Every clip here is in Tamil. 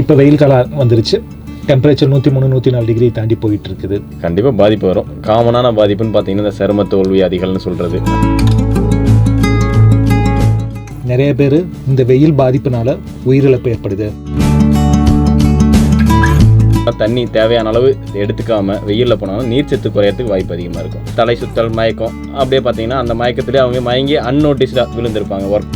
இப்போ வெயில் காலம் வந்துருச்சு. டெம்பரேச்சர் நூற்றி மூணு நூற்றி நாலு டிகிரி தாண்டி போயிட்டு இருக்குது கண்டிப்பாக பாதிப்பு வரும். காமனான பாதிப்புன்னு பார்த்தீங்கன்னா இந்த சரும தோல்வியாதிகள்னு சொல்கிறது நிறைய பேர் இந்த வெயில் பாதிப்புனால உயிரிழப்பு ஏற்படுது. தண்ணி தேவையான அளவு எடுத்துக்காம வெயிலில் போனாலும் நீர்ச்சத்து குறையறதுக்கு வாய்ப்பு அதிகமாக இருக்கும். தலை சுத்தல் மயக்கம் அப்படியே பார்த்தீங்கன்னா அந்த மயக்கத்திலே அவங்க மயங்கி அன்னோட்டிஸ்டாக விழுந்திருப்பாங்க ஒர்க்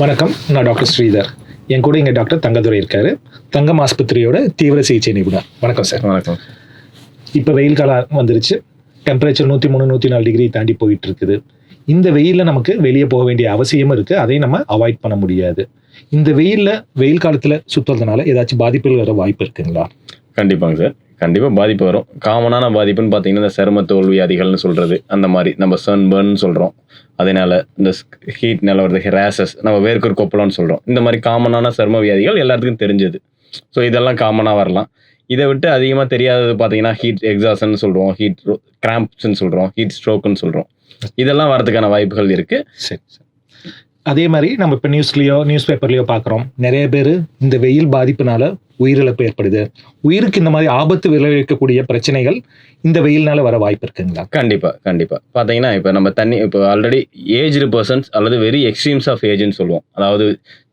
வணக்கம் நான் டாக்டர் ஸ்ரீதர். என் கூட இங்கே டாக்டர் தங்கதுரை இருக்காரு. தங்கம் ஆஸ்பத்திரியோட தீவிர சிகிச்சை நிபுணர். வணக்கம் சார். வணக்கம். இப்போ வெயில் காலம் வந்துருச்சு. டெம்பரேச்சர் நூற்றி மூணு நூற்றி நாலு டிகிரி தாண்டி போயிட்டு இருக்குது இந்த வெயிலில் நமக்கு வெளியே போக வேண்டிய அவசியமும் இருக்குது அதையும் நம்ம அவாய்ட் பண்ண முடியாது. இந்த வெயிலில் வெயில் காலத்தில் சுற்றுறதுனால ஏதாச்சும் பாதிப்புகள் வர வாய்ப்பு இருக்குங்களா? கண்டிப்பாங்க சார். கண்டிப்பாக பாதிப்பு வரும். காமனான பாதிப்புன்னு பார்த்தீங்கன்னா இந்த சரும தோல்வியாதிகள்னு சொல்கிறது அந்த மாதிரி நம்ம சன் பர்ன் சொல்கிறோம் அதனால இந்த ஹீட்னால வருது ரேசஸ் நம்ம வேர்க்கூர் கொப்பளம்னு சொல்கிறோம் இந்த மாதிரி காமனான சரும வியாதிகள் எல்லாத்துக்கும் தெரிஞ்சது. ஸோ இதெல்லாம் காமனாக வரலாம். இதை விட்டு அதிகமாக தெரியாதது பார்த்தீங்கன்னா ஹீட் எக்ஸாசன் சொல்கிறோம் ஹீட் கிராம்ப்ஸ்ன்னு சொல்கிறோம் ஹீட் ஸ்ட்ரோக்குன்னு சொல்கிறோம் இதெல்லாம் வரதுக்கான வாய்ப்புகள் இருக்குது சரி சரி. அதே மாதிரி நம்ம இப்போ நியூஸ்லேயோ நியூஸ் பேப்பர்லேயோ பார்க்குறோம் நிறைய பேர் இந்த வெயில் பாதிப்புனால உயிரிழப்பு ஏற்படுது. உயிருக்கு இந்த மாதிரி ஆபத்து விளைவிக்கக்கூடிய பிரச்சனைகள் இந்த வெயில்னால வர வாய்ப்பு இருக்குங்களா? கண்டிப்பாக கண்டிப்பாக பார்த்தீங்கன்னா இப்போ நம்ம தண்ணி இப்போ ஆல்ரெடி ஏஜ்டு பர்சன்ஸ் அல்லது வெரி எக்ஸ்ட்ரீம்ஸ் ஆஃப் ஏஜ்னு சொல்லுவோம். அதாவது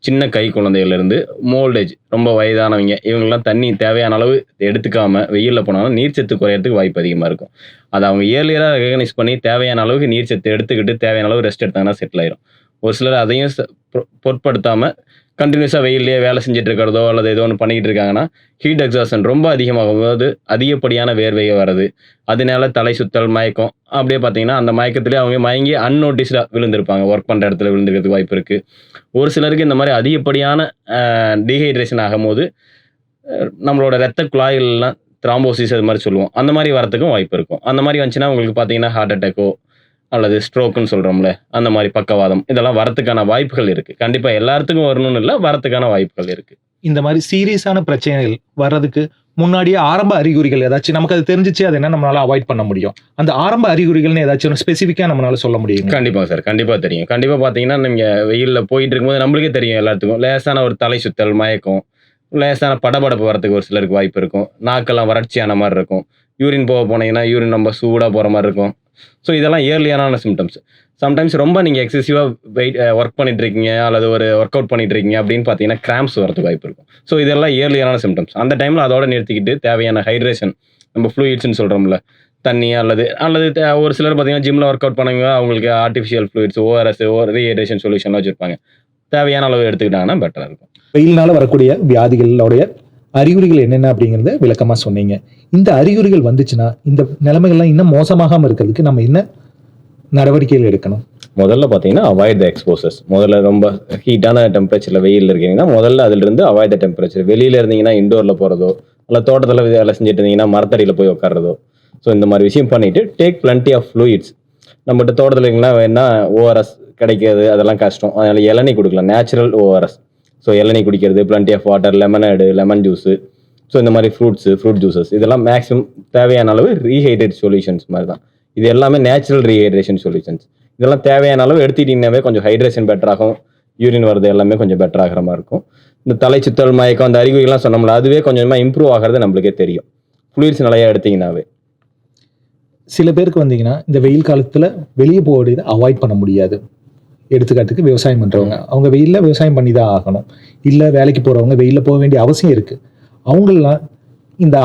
சின்ன கை குழந்தைகள்லேருந்து மோல்டேஜ் ரொம்ப வயதானவங்க இவங்கெல்லாம் தண்ணி தேவையான அளவு எடுத்துக்காம வெயிலில் போனாலும் நீர்ச்சத்து குறையறதுக்கு வாய்ப்பு அதிகமாக இருக்கும். அதை அவங்க இயர்லியராக ரெகனைஸ் பண்ணி தேவையான அளவுக்கு நீர்ச்சத்து எடுத்துக்கிட்டு தேவையான அளவு ரெஸ்ட் எடுத்தாங்கன்னா செட்டில் ஆயிரும். ஒரு சிலர் அதையும் பொ- பொருட்படுத்தாமல் கண்டினியூஸாக வெயிலே வேலை செஞ்சுட்டு இருக்கிறதோ அல்லது ஏதோ ஒன்று பண்ணிக்கிட்டு இருக்காங்கன்னா ஹீட் எக்ஸாஷன் ரொம்ப அதிகமாகும் போது அதிகப்படியான வேர்வையை வருது அதனால தலை சுத்தல் மயக்கம் அப்படியே பார்த்தீங்கன்னா அந்த மயக்கத்திலே அவங்க மயங்கி அன்னோட்டிஸ்டாக விழுந்திருப்பாங்க. ஒர்க் பண்ணுற இடத்துல விழுந்துக்கிறதுக்கு வாய்ப்பு இருக்குது ஒரு சிலருக்கு இந்த மாதிரி அதிகப்படியான டீஹைட்ரேஷன் ஆகும்போது நம்மளோட ரத்த குழாய்கள்லாம் த்ராம்போசிஸ் அது மாதிரி சொல்லுவோம். அந்த மாதிரி வரத்துக்கும் வாய்ப்பு இருக்கும். அந்த மாதிரி வந்துச்சுன்னா உங்களுக்கு பார்த்தீங்கன்னா ஹார்ட் அட்டாக்கோ அல்லது ஸ்ட்ரோக்குன்னு சொல்கிறோம்ல அந்த மாதிரி பக்கவாதம் இதெல்லாம் வரத்துக்கான வாய்ப்புகள் இருக்குது கண்டிப்பாக எல்லாத்துக்கும் வரணும்னு இல்லை வரத்துக்கான வாய்ப்புகள் இருக்குது இந்த மாதிரி சீரியஸான பிரச்சனைகள் வர்றதுக்கு முன்னாடியே ஆரம்ப அறிகுறிகள் ஏதாச்சும் நமக்கு அது தெரிஞ்சிச்சு அது என்ன நம்மளால அவாய்ட் பண்ண முடியும். அந்த ஆரம்ப அறிகுறிகள்னு ஏதாச்சும் ஸ்பெசிஃபிக்காக நம்மளால சொல்ல முடியுங்க கண்டிப்பாக சார் கண்டிப்பாக தெரியும். கண்டிப்பாக பார்த்தீங்கன்னா நீங்கள் வெயிலில் போயிட்டு இருக்கும்போது நம்மளுக்கே தெரியும் எல்லாத்துக்கும். லேசான ஒரு தலை சுத்தல் மயக்கம் லேசான படபடப்பு வரதுக்கு ஒரு சிலருக்கு வாய்ப்பு இருக்கும். நாக்கெல்லாம் வறட்சியான மாதிரி இருக்கும். யூரின் போக போனீங்கன்னா யூரின் நம்ம சூடாக போகிற மாதிரி இருக்கும். ஸோ இதெல்லாம் இயர்லியான சிம்டம்ஸ் சம்டைம்ஸ் ரொம்ப நீங்கள் எக்ஸசிவாக வெயிட் ஒர்க் பண்ணிட்டு இருக்கீங்க அல்லது ஒரு ஒர்க் அவுட் பண்ணிட்டு இருக்கீங்க அப்படின்னு பார்த்தீங்கன்னா கிராம்ஸ் வரதுக்கு வாய்ப்பு இருக்கும். ஸோ இதெல்லாம் இயர்லியான சிம்டம்ஸ் அந்த டைமில் அதோட நிறுத்திக்கிட்டு தேவையான ஹைட்ரேஷன் நம்ம ஃப்ளூயிட்ஸ்னு சொல்கிறோம்ல தண்ணி அல்லது அல்லது ஒரு சிலர் பார்த்தீங்கன்னா ஜிம்மில் ஒர்க் அவுட் பண்ணுங்க அவங்களுக்கு artificial fluids ORS O rehydration சொல்யூஷன்லாம் வச்சுருப்பாங்க. தேவையான அளவு எடுத்துக்கிட்டாங்கன்னா பெட்டராக இருக்கும். வெயில்னால வரக்கூடிய வியாதிகளுடைய அறிகுறிகள் என்னென்ன அப்படிங்கிறத விளக்கமாக சொன்னீங்க. இந்த அறிகுறிகள் வந்துச்சுன்னா இந்த நிலைமைகள்லாம் இன்னும் மோசமாகாமல் இருக்கிறதுக்கு நம்ம என்ன நடவடிக்கைகள் எடுக்கணும்? முதல்ல பார்த்தீங்கன்னா அவாய்ட் த எக்ஸ்போசஸ் முதல்ல ரொம்ப ஹீட்டான டெம்பரேச்சரில் வெயில் இருக்கீங்கன்னா முதல்ல அதிலிருந்து அவாய்ட் த டெம்பரேச்சர் வெளியில் இருந்தீங்கன்னா இண்டோரில் போகிறதோ இல்லை தோட்டத்தில் வேலை செஞ்சுட்டு இருந்தீங்கன்னா மரத்தடியில் போய் உட்காரதோ ஸோ இந்த மாதிரி விஷயம் பண்ணிவிட்டு டேக் பிளண்டி ஆஃப் ஃப்ளூயிட்ஸ் நம்மகிட்ட தோட்டத்தில் இருக்கீங்கன்னா வேணா ஓஆர்எஸ் கிடைக்கிறது அதெல்லாம் கஷ்டம். அதனால் இளநீ கொடுக்கலாம். நேச்சுரல் ஓஆர்எஸ் ஸோ இளநீ குடிக்கிறது plenty of water lemonade lemon juice so இந்த மாதிரி ஃப்ரூட்ஸு ஃப்ரூட் ஜூஸஸ் இதெல்லாம் மேக்ஸிமம் தேவையான அளவு ரீஹைட்ரேட் சொல்யூஷன்ஸ் மாதிரி தான் இது எல்லாமே நேச்சுரல் ரீஹைட்ரேஷன் சொல்யூஷன்ஸ் இதெல்லாம் தேவையான அளவு எடுத்துக்கிட்டீங்கன்னாவே கொஞ்சம் ஹைட்ரேஷன் பெட்டராகும் யூரின் வரது எல்லாமே கொஞ்சம் பெட்டர் ஆகிற மாதிரி இருக்கும். இந்த தலை சுத்தல் மயக்கம் அந்த அறிகுறிகள்லாம் சொன்னோம்ல அதுவே கொஞ்சமாக இம்ப்ரூவ் ஆகிறது நம்மளுக்கே தெரியும். குளிர்ச்சி நிறையா எடுத்தீங்கன்னாவே. சில பேருக்கு வந்தீங்கன்னா இந்த வெயில் காலத்தில் வெளியே போகிறது அவாய்ட் பண்ண முடியாது. எடுத்துக்காட்டுக்கு விவசாயம் பண்ணுறவங்க அவங்க வெயிலில் விவசாயம் பண்ணி தான் ஆகணும். இல்லை வேலைக்கு போகிறவங்க வெயிலில் போக வேண்டிய அவசியம் இருக்குது அவங்களெலாம் இந்த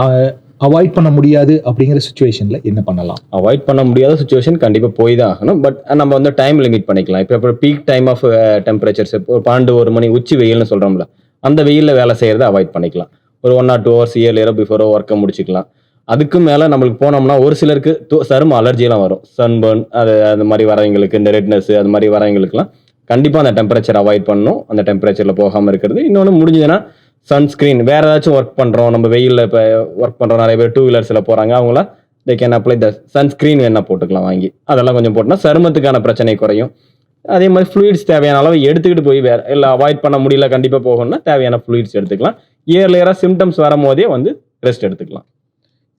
அவாய்ட் பண்ண முடியாது அப்படிங்கிற சுச்சுவேஷனில் என்ன பண்ணலாம்? அவாய்ட் பண்ண முடியாத சுச்சுவேஷன் கண்டிப்பாக போய் தான் ஆகணும் பட் நம்ம வந்து டைம் லிமிட் பண்ணிக்கலாம். இப்போ இப்போ பீக் டைம் ஆஃப் டெம்பரேச்சர்ஸ் இப்போ ஒரு பன்னெண்டு ஒரு மணி உச்சி வெயில்னு சொல்கிறோம்ல அந்த வெயிலில் வேலை செய்கிறத அவாய்ட் பண்ணிக்கலாம். ஒரு ஒன் ஆர் டூ ஹவர்ஸ் இயர்லியரோ பிஃபோரோ ஒர்க்கை முடிச்சுக்கலாம். அதுக்கு மேலே நம்மளுக்கு போனோம்னா ஒரு சிலருக்கு து- சரும அலர்ஜிலாம் வரும். சன்பர்ன் அது அந்த மாதிரி வரவங்களுக்கு இந்த ரெட்னஸ் அது மாதிரி வரவங்களுக்குலாம் கண்டிப்பாக அந்த டெம்பரேச்சர் அவாய்ட் பண்ணணும். அந்த டெம்பரேச்சரில் போகாமல் இருக்கிறது. இன்னொன்று முடிஞ்சதுன்னா சன்ஸ்க்ரீன் வேறு ஏதாச்சும் ஒர்க் பண்ணுறோம் நம்ம வெயிலில் இப்போ ஒர்க் பண்ணுறோம் நிறைய பேர் டூ வீலர்ஸில் போகிறாங்க அவங்களாம் they can apply the sunscreen வேணால் போட்டுக்கலாம் வாங்கி. அதெல்லாம் கொஞ்சம் போட்டோம்னா சருமத்துக்கான பிரச்சனை குறையும். அதே மாதிரி ஃப்ளூயிட்ஸ் தேவையான அளவு எடுத்துக்கிட்டு போய் வேறு இல்லை அவாய்ட் பண்ண முடியல கண்டிப்பாக போகணும்னா தேவையான ஃப்ளூயிட்ஸ் எடுத்துக்கலாம். இயர்லியராக சிம்டம்ஸ் வரும்போதே வந்து ரெஸ்ட் எடுத்துக்கலாம்.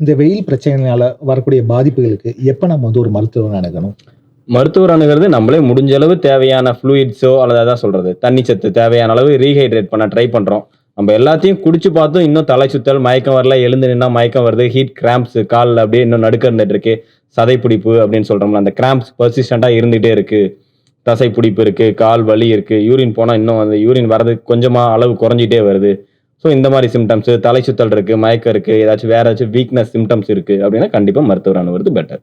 இந்த வெயில் பிரச்சனையால வரக்கூடிய பாதிப்புகளுக்கு எப்போ நம்ம வந்து ஒரு மருத்துவர் அணுகணும்? மருத்துவர் அணுகிறது நம்மளே முடிஞ்ச அளவு தேவையான ஃப்ளூயிட்ஸோ அல்லது அதான் சொல்றது தண்ணி சத்து தேவையான அளவு ரீஹைட்ரேட் பண்ண ட்ரை பண்றோம். நம்ம எல்லாத்தையும் குடிச்சு பார்த்தும் இன்னும் தலை சுத்தல் மயக்கம் வரல எழுந்து நின்னா மயக்கம் வருது ஹீட் கிராம்ப்ஸ் காலில் அப்படியே இன்னும் நடுக்க இருந்துட்டு இருக்கு சதை பிடிப்பு அப்படின்னு சொல்றோம்ல அந்த கிராம்ப்ஸ் பர்சிஸ்டண்டாக இருந்துகிட்டே இருக்கு. தசை பிடிப்பு இருக்கு கால் வலி இருக்கு யூரின் போனால் இன்னும் அந்த யூரின் வர்றது கொஞ்சமா அளவு குறைஞ்சிட்டே வருது. ஸோ இந்த மாதிரி சிம்டம்ஸ் தலை சுத்தல் இருக்கு மயக்கம் இருக்கு ஏதாச்சும் வேற ஏதாச்சும் வீக்னஸ் சிம்டம்ஸ் இருக்கு அப்படின்னா கண்டிப்பா மருத்துவர் அணுகிறது பெட்டர்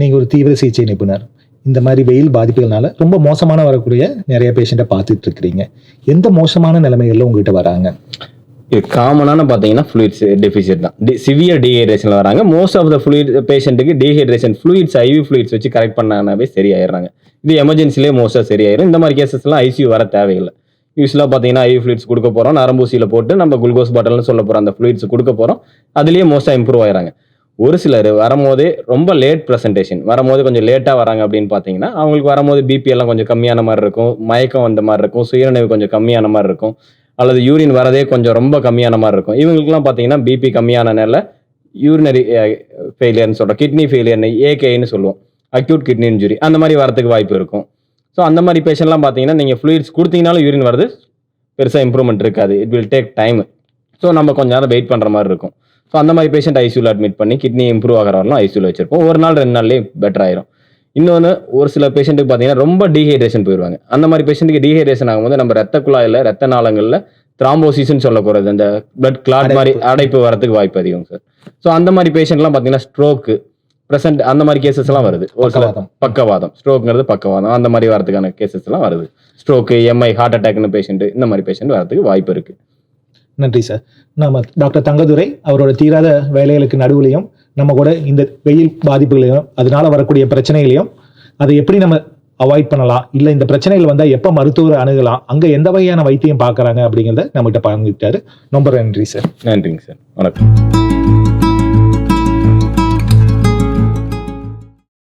நீங்கள் ஒரு தீவிர சிகிச்சை நிபுணர். இந்த மாதிரி வெயில் பாதிப்புகள்னால ரொம்ப மோசமான வரக்கூடிய நிறைய பேஷண்ட்டை பார்த்துட்டு இருக்கிறீங்க. எந்த மோசமான நிலைமைகள்ல உங்ககிட்ட வராங்க? இது காமனான பார்த்தீங்கன்னா ஃப்ளூயிட்ஸ் டெஃபிசிட் தான். டி சிவியர் டீஹைட்ரேஷனில் வராங்க. மோஸ்ட் ஆஃப் த ஃப்ளூயிட் பேஷண்ட்டுக்கு டீஹைட்ரேஷன் ஃப்ளூயிட்ஸ் ஐவி ஃப்ளூயிட்ஸ் வச்சு கரெக்ட் பண்ணாவே சரியாயிடுறாங்க. இது எமர்ஜென்சிலே மோஸ்ட்டாக சரியாயிரும். இந்த மாதிரி கேசஸ்லாம் ஐசியூ வர தேவையில்லை. யூஸ்வலாக பார்த்தீங்கன்னா ஐவி ஃப்ளூயிட்ஸ் கொடுக்க போகிறோம் நரம்பூசியில் போட்டு நம்ம குளுக்கோஸ் பாட்டில்னு சொல்ல போகிறோம் அந்த ஃப்ளூயிட்ஸ் கொடுக்க போகிறோம் அதுலேயே மோஸ்ட்டாக இம்ப்ரூவ் ஆகிறாங்க ஒரு சிலர் வரும்போதே ரொம்ப லேட் ப்ரெசன்டேஷன் வரும்போது கொஞ்சம் லேட்டாக வராங்க அப்படின்னு பார்த்தீங்கன்னா அவங்களுக்கு வரும்போது பிபி எல்லாம் கொஞ்சம் கம்மியான மாதிரி இருக்கும். மயக்கம் வந்த மாதிரி இருக்கும். சுயநினைவு கொஞ்சம் கம்மியான மாதிரி இருக்கும். அல்லது யூரின் வரதே கொஞ்சம் ரொம்ப கம்மியான மாதிரி இருக்கும். இவங்களுக்குலாம் பார்த்தீங்கன்னா பிபி கம்மியான நேரில் யூரினரி ஃபெயிலியர்னு சொல்கிறோம் கிட்னி ஃபெயிலியர்னு ஏகேன்னு சொல்லுவோம். அக்யூட் கிட்னி இன்ஜுரி அந்த மாதிரி வரதுக்கு வாய்ப்பு இருக்கும். ஸோ அந்த மாதிரி பேஷண்ட்லாம் பார்த்தீங்கன்னா நீங்கள் ஃப்ளூயிட்ஸ் கொடுத்தீங்கனாலும் யூரின் வருது. பெருசாக இம்ப்ரூவ்மெண்ட் இருக்காது. It will take time so நம்ம கொஞ்ச நேரம் வெயிட் பண்ணுற மாதிரி இருக்கும். ஸோ அந்த மாதிரி பேஷண்ட் ஐசியூவில் அட்மிட் பண்ணி கிட்னி இம்ப்ரூவ் ஆகிற வரலாம் ஐசியூவில் வச்சிருப்போம். ஒரு நாள் ரெண்டு நாள்லேயே பெட்டர் ஆயிரும். இன்னொன்று ஒரு சில பேஷண்ட்டுக்கு பார்த்தீங்கன்னா ரொம்ப டீஹைட்ரேஷன் போயிடுவாங்க. அந்த மாதிரி பேஷண்ட்டுக்கு டீஹைட்ரேஷன் ஆகும்போது நம்ம ரத்த குழாயில் ரத்த நாளங்களில் த்ராம்போசிஸ்ன்னு சொல்லக்கூடாது. அந்த பிளட் கிளாட் மாதிரி அடைப்பு வரதுக்கு வாய்ப்பு அதிகம் சார் ஸோ அந்த மாதிரி பேஷண்ட்லாம் பார்த்தீங்கன்னா ஸ்ட்ரோக்கு ப்ரெசென்ட் அந்த மாதிரி கேசஸ் எல்லாம் வருது. ஒரு சில பக்கவாதம். ஸ்ட்ரோக்ங்கிறது பக்கவாதம். அந்த மாதிரி வரதுக்கான கேசஸ் எல்லாம் வருது. ஸ்ட்ரோக்கு எம்ஐ ஹார்ட் அட்டாக்னு பேஷண்ட் இந்த மாதிரி பேஷண்ட் வரதுக்கு வாய்ப்பு இருக்கு. நன்றி சார் நம்ம டாக்டர் தங்கதுரை அவரோட தீராத வேலைகளுக்கு நடுவுலையும் நம்ம கூட இந்த வெயில் பாதிப்புகளையும் அதனால வரக்கூடிய பிரச்சனைகளையும் அதை எப்படி நம்ம அவாய்ட் பண்ணலாம்? இல்லை இந்த பிரச்சனைகள் வந்தால் எப்போ மருத்துவரை அணுகலாம்? அங்கே எந்த வகையான வைத்தியம் பார்க்குறாங்க அப்படிங்கிறத நம்மகிட்ட பகிர்ந்துக்கிட்டாரு. ரொம்ப நன்றி சார் நன்றிங்க சார் வணக்கம்.